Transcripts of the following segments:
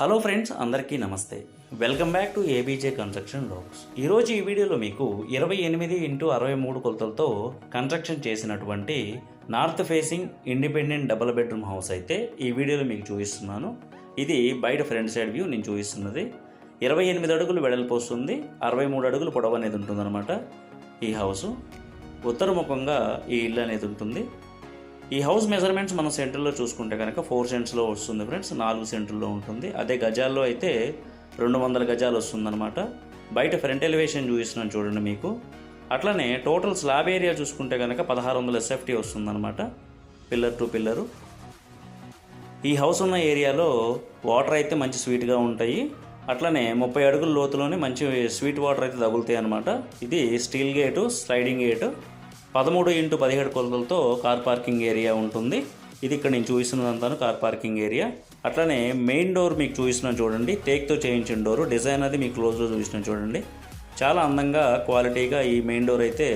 Hello friends అందరికీ నమస్తే. Welcome back to ABJ construction logs ఈరోజు ఈ వీడియోలో మీకు ఇరవై ఎనిమిది ఇంటూ అరవై మూడు కొలతలతో కన్స్ట్రక్షన్ చేసినటువంటి north facing independent double bedroom house అయితే ఈ వీడియోలో మీకు చూపిస్తున్నాను. ఇది బయట ఫ్రంట్ సైడ్ వ్యూ నేను చూపిస్తున్నది. ఇరవై ఎనిమిది అడుగులు వెడల్పు వస్తుంది. అరవై మూడు అడుగులు పొడవు అనేది ఉంటుందన్నమాట ఈ హౌస్ ఉత్తరముఖంగా ఈ ఇల్లు అనేది ఉంటుంది. ఈ హౌస్ మెజర్మెంట్స్ మనం సెంటర్లో చూసుకుంటే కనుక ఫోర్ సెంట్స్లో వస్తుంది ఫ్రెండ్స్ నాలుగు సెంటర్లో ఉంటుంది. అదే గజాల్లో అయితే రెండు వందల గజాలు వస్తుందన్నమాట. బయట ఫ్రంట్ ఎలివేషన్ చూపిస్తున్నాను చూడండి మీకు. అట్లనే టోటల్ స్లాబ్ ఏరియా చూసుకుంటే కనుక పదహారు వందల ఎస్ఎఫ్టీ వస్తుందన్నమాట పిల్లర్ టు పిల్లరు. ఈ హౌస్ ఉన్న ఏరియాలో వాటర్ అయితే మంచి స్వీట్గా ఉంటాయి. అట్లనే ముప్పై అడుగుల లోతులోనే మంచి స్వీట్ వాటర్ అయితే తగులుతాయి అనమాట ఇది స్టీల్ గేటు స్లైడింగ్ గేటు. పదమూడు ఇంటూ పదిహేడు కొలతలతో కార్ పార్కింగ్ ఏరియా ఉంటుంది. ఇది ఇక్కడ నేను చూపిస్తున్నదంతాను కార్ పార్కింగ్ ఏరియా. అట్లనే మెయిన్ డోర్ మీకు చూపిస్తున్నాను చూడండి. టేక్తో చేయించిన డోరు డిజైన్ అది మీకు క్లోజ్లో చూపిస్తున్నాను చూడండి. చాలా అందంగా క్వాలిటీగా ఈ మెయిన్ డోర్ అయితే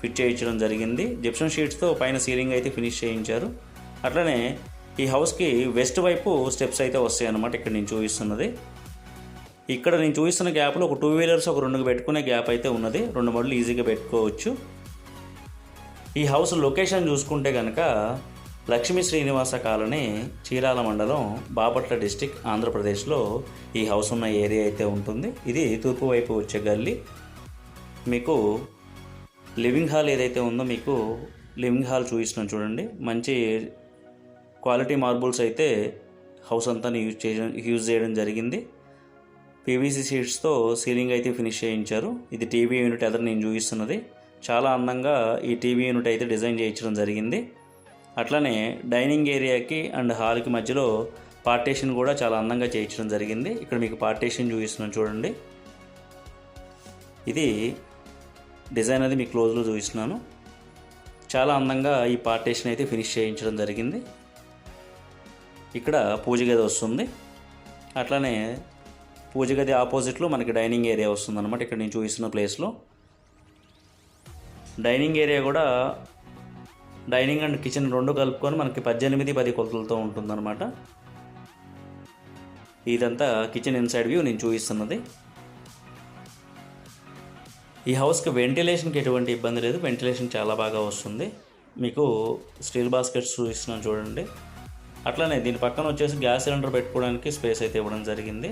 ఫిట్ చేయించడం జరిగింది. జిప్సన్ షీట్స్తో పైన సీలింగ్ అయితే ఫినిష్ చేయించారు. అట్లనే ఈ హౌస్కి వెస్ట్ వైపు స్టెప్స్ అయితే వస్తాయి అన్నమాట ఇక్కడ నేను చూపిస్తున్నది. ఇక్కడ నేను చూపిస్తున్న గ్యాప్లో ఒక టూ వీలర్స్ ఒక రెండు పెట్టుకునే గ్యాప్ అయితే ఉన్నది. రెండు మడులు ఈజీగా పెట్టుకోవచ్చు. ఈ హౌస్ లొకేషన్ చూసుకుంటే కనుక లక్ష్మీ శ్రీనివాస కాలనీ చీరాల మండలం బాపట్ల డిస్టిక్ ఆంధ్రప్రదేశ్లో ఈ హౌస్ ఉన్న ఏరియా అయితే ఉంటుంది. ఇది తూర్పు వైపు వచ్చే గల్లీ. మీకు లివింగ్ హాల్ ఏదైతే ఉందో మీకు లివింగ్ హాల్ చూపిస్తున్నాను చూడండి. మంచి క్వాలిటీ మార్బుల్స్ అయితే హౌస్ అంతా యూజ్ చేయడం యూజ్ చేయడం జరిగింది. పీవీసీ షీట్స్తో సీలింగ్ అయితే ఫినిష్ చేయించారు. ఇది టీవీ యూనిట్ ఎదురు నేను చూపిస్తున్నది. చాలా అందంగా ఈ టీవీ యూనిట్ అయితే డిజైన్ చేయించడం జరిగింది. అట్లనే డైనింగ్ ఏరియాకి అండ్ హాల్కి మధ్యలో పార్టీషన్ కూడా చాలా అందంగా చేయించడం జరిగింది. ఇక్కడ మీకు పార్టీషన్ చూపిస్తున్నాను చూడండి. ఇది డిజైన్ అది మీ క్లోజ్లో చూపిస్తున్నాను. చాలా అందంగా ఈ పార్టీషన్ అయితే ఫినిష్ చేయించడం జరిగింది. ఇక్కడ పూజ గది వస్తుంది. అట్లనే పూజ గది ఆపోజిట్లో మనకి డైనింగ్ ఏరియా వస్తుంది అనమాట ఇక్కడ నేను చూపిస్తున్న ప్లేస్లో. డైనింగ్ ఏరియా కూడా డైనింగ్ అండ్ కిచెన్ రెండు కలుపుకొని మనకి పద్దెనిమిది పది కొలతలతో ఉంటుందన్నమాట. ఇదంతా కిచెన్ ఇన్సైడ్ వ్యూ నేను చూపిస్తున్నది. ఈ హౌస్కి వెంటిలేషన్కి ఎటువంటి ఇబ్బంది లేదు. వెంటిలేషన్ చాలా బాగా వస్తుంది. మీకు స్టీల్ బాస్కెట్స్ చూపిస్తున్నాను చూడండి. అట్లనే దీని పక్కన వచ్చేసి గ్యాస్ సిలిండర్ పెట్టుకోవడానికి స్పేస్ అయితే ఇవ్వడం జరిగింది.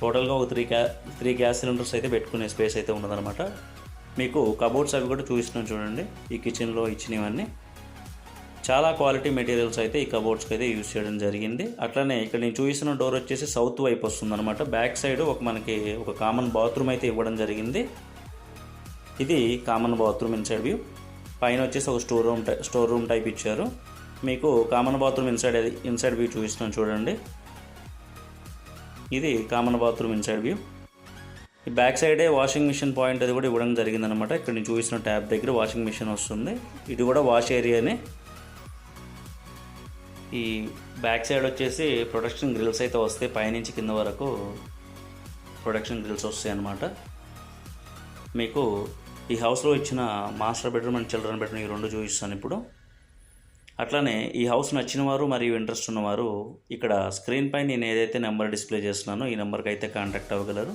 టోటల్గా ఒక త్రీ గ్యా త్రీ గ్యాస్ సిలిండర్స్ అయితే పెట్టుకునే స్పేస్ అయితే ఉన్నదన్నమాట. మీకు కబోర్డ్స్ అవి కూడా చూపిస్తున్నాం చూడండి. ఈ కిచెన్లో ఇచ్చినవన్నీ. చాలా క్వాలిటీ మెటీరియల్స్ అయితే ఈ కబోర్డ్స్కి అయితే యూజ్ చేయడం జరిగింది. అట్లనే ఇక్కడ నేను చూసిన డోర్ వచ్చేసి సౌత్ వైపు వస్తుంది అనమాట బ్యాక్ సైడ్ ఒక మనకి ఒక కామన్ బాత్రూమ్ అయితే ఇవ్వడం జరిగింది. ఇది కామన్ బాత్రూమ్ ఇన్సైడ్ వ్యూ పైన వచ్చేసి ఒక స్టోర్ రూమ్ టై స్టోర్ రూమ్ టైప్ ఇచ్చారు. మీకు common bathroom inside inside view చూపిస్తున్నాను చూడండి. ఇది కామన్ బాత్రూమ్ ఇన్సైడ్ వ్యూ ఈ బ్యాక్ సైడే వాషింగ్ మిషన్ పాయింట్ అది కూడా ఇవ్వడం జరిగిందనమాట ఇక్కడ నేను చూపిస్తున్న ట్యాప్ దగ్గర వాషింగ్ మిషన్ వస్తుంది. ఇది కూడా వాష్ ఏరియానే. ఈ బ్యాక్ సైడ్ వచ్చేసి ప్రొడక్షన్ గ్రిల్స్ అయితే వస్తాయి. పైనుంచి కింద వరకు ప్రొడక్షన్ గ్రిల్స్ వస్తాయి అన్నమాట. మీకు ఈ హౌస్లో ఇచ్చిన master bedroom and children bedroom ఈ రెండు చూపిస్తాను ఇప్పుడు. అట్లానే ఈ హౌస్ నచ్చిన వారు మరియు ఇంట్రెస్ట్ ఉన్నవారు ఇక్కడ స్క్రీన్ పై నేను ఏదైతే నెంబర్ డిస్ప్లే చేస్తున్నానో ఈ నెంబర్కి అయితే కాంటాక్ట్ అవ్వగలరు.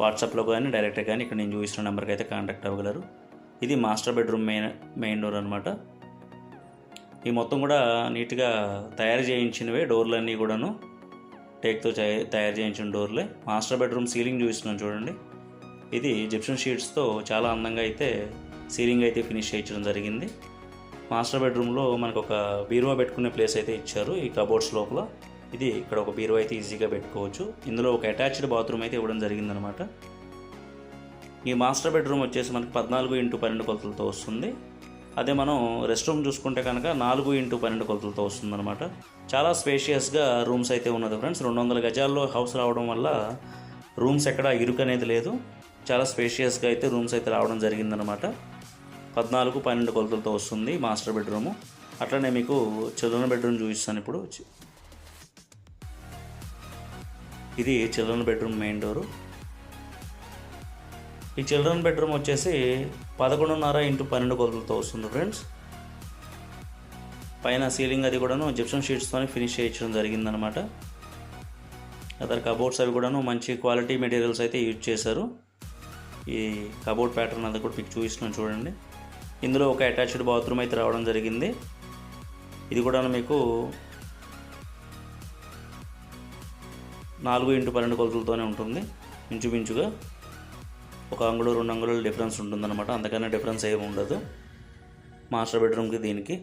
వాట్సాప్లో కానీ డైరెక్ట్ కానీ ఇక్కడ నేను చూపిస్తున్న నెంబర్కి అయితే కాంటాక్ట్ అవ్వగలరు. ఇది master bedroom main main door అనమాట ఈ మొత్తం కూడా నీట్గా తయారు చేయించినవే డోర్లన్నీ కూడాను. టేక్తో తయారు చేయించిన డోర్లే. మాస్టర్ బెడ్రూమ్ సీలింగ్ చూపిస్తున్నాను చూడండి. ఇది జిప్షన్ షీట్స్తో చాలా అందంగా అయితే సీలింగ్ అయితే ఫినిష్ చేయించడం జరిగింది. మాస్టర్ బెడ్రూమ్లో మనకు ఒక బీరువా పెట్టుకునే ప్లేస్ అయితే ఇచ్చారు ఈ కబోర్డ్స్ లోపల. ఇది ఇక్కడ ఒక బీరువా అయితే ఈజీగా పెట్టుకోవచ్చు. ఇందులో ఒక అటాచ్డ్ బాత్రూమ్ అయితే ఇవ్వడం జరిగిందనమాట. ఈ మాస్టర్ బెడ్రూమ్ వచ్చేసి మనకి పద్నాలుగు ఇంటూ పన్నెండు కొలతలతో వస్తుంది. అదే మనం రెస్ట్ రూమ్ చూసుకుంటే కనుక నాలుగు ఇంటూ పన్నెండు కొలతలతో వస్తుందన్నమాట చాలా స్పేషియస్గా రూమ్స్ అయితే ఉన్నది ఫ్రెండ్స్ రెండు వందల గజాల్లో హౌస్ రావడం వల్ల రూమ్స్ ఎక్కడ ఇరుకు అనేది లేదు. చాలా స్పేషియస్గా అయితే రూమ్స్ అయితే రావడం జరిగిందనమాట. పద్నాలుగు పన్నెండు కొలతలతో వస్తుంది మాస్టర్ బెడ్రూము అట్లనే మీకు చిల్డ్రన్ బెడ్రూమ్ చూపిస్తాను ఇప్పుడు. ఇది చిల్డ్రన్ బెడ్రూమ్ మెయిన్ డోరు. ఈ చిల్డ్రన్ బెడ్రూమ్ వచ్చేసి పదకొండున్నర ఇంటూ పన్నెండు కొలతలతో వస్తుంది ఫ్రెండ్స్. పైన సీలింగ్ అది కూడాను జిప్సమ్ షీట్స్తో ఫినిష్ చేయించడం జరిగిందనమాట. అతని కబోర్డ్స్ అవి కూడాను మంచి క్వాలిటీ మెటీరియల్స్ అయితే యూజ్ చేశారు. ఈ కబోర్డ్ ప్యాటర్న్ అది కూడా మీకు చూపిస్తున్నాను చూడండి. ఇందులో ఒక అటాచ్డ్ బాత్రూమ్ అయితే రావడం జరిగింది. ఇది కూడా మీకు నాలుగు ఇంటూ పన్నెండు కొలతలతోనే ఉంటుంది. ఇంచుమించుగా ఒక అంగుళం రెండు అంగుళాలు డిఫరెన్స్ ఉంటుందన్నమాట. అంతకన్నా డిఫరెన్స్ ఏమి ఉండదు. మాస్టర్ బెడ్రూమ్కి దీనికి.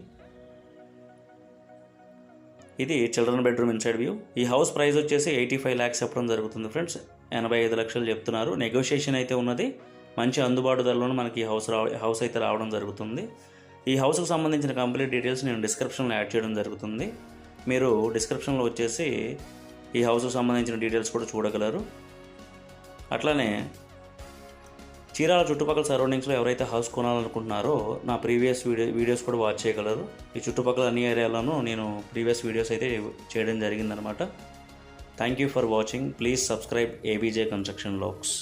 ఇది చిల్డ్రన్ బెడ్రూమ్ ఇన్సైడ్ వ్యూ. ఈ హౌస్ ప్రైస్ వచ్చేసి ఎయిటీ ఫైవ్ ల్యాక్స్ చెప్పడం జరుగుతుంది ఫ్రెండ్స్. ఎనభై ఐదు లక్షలు చెప్తున్నారు. నెగోషియేషన్ అయితే ఉన్నది. మంచి అందుబాటు ధరలోనే మనకి ఈ హౌస్ రావ హౌస్ అయితే రావడం జరుగుతుంది. ఈ హౌస్కి సంబంధించిన కంప్లీట్ డీటెయిల్స్ నేను డిస్క్రిప్షన్లో యాడ్ చేయడం జరుగుతుంది. మీరు డిస్క్రిప్షన్లో వచ్చేసి ఈ హౌస్కి సంబంధించిన డీటెయిల్స్ కూడా చూడగలరు. అట్లానే చీరాల చుట్టుపక్కల సరౌండింగ్స్లో ఎవరైతే హౌస్ కొనాలనుకుంటున్నారో నా ప్రీవియస్ వీడియో వీడియోస్ కూడా వాచ్ చేయగలరు. ఈ చుట్టుపక్కల అన్ని ఏరియాలోనూ నేను ప్రీవియస్ వీడియోస్ అయితే చేయడం జరిగిందనమాట thank you for watching please subscribe ABJ construction logs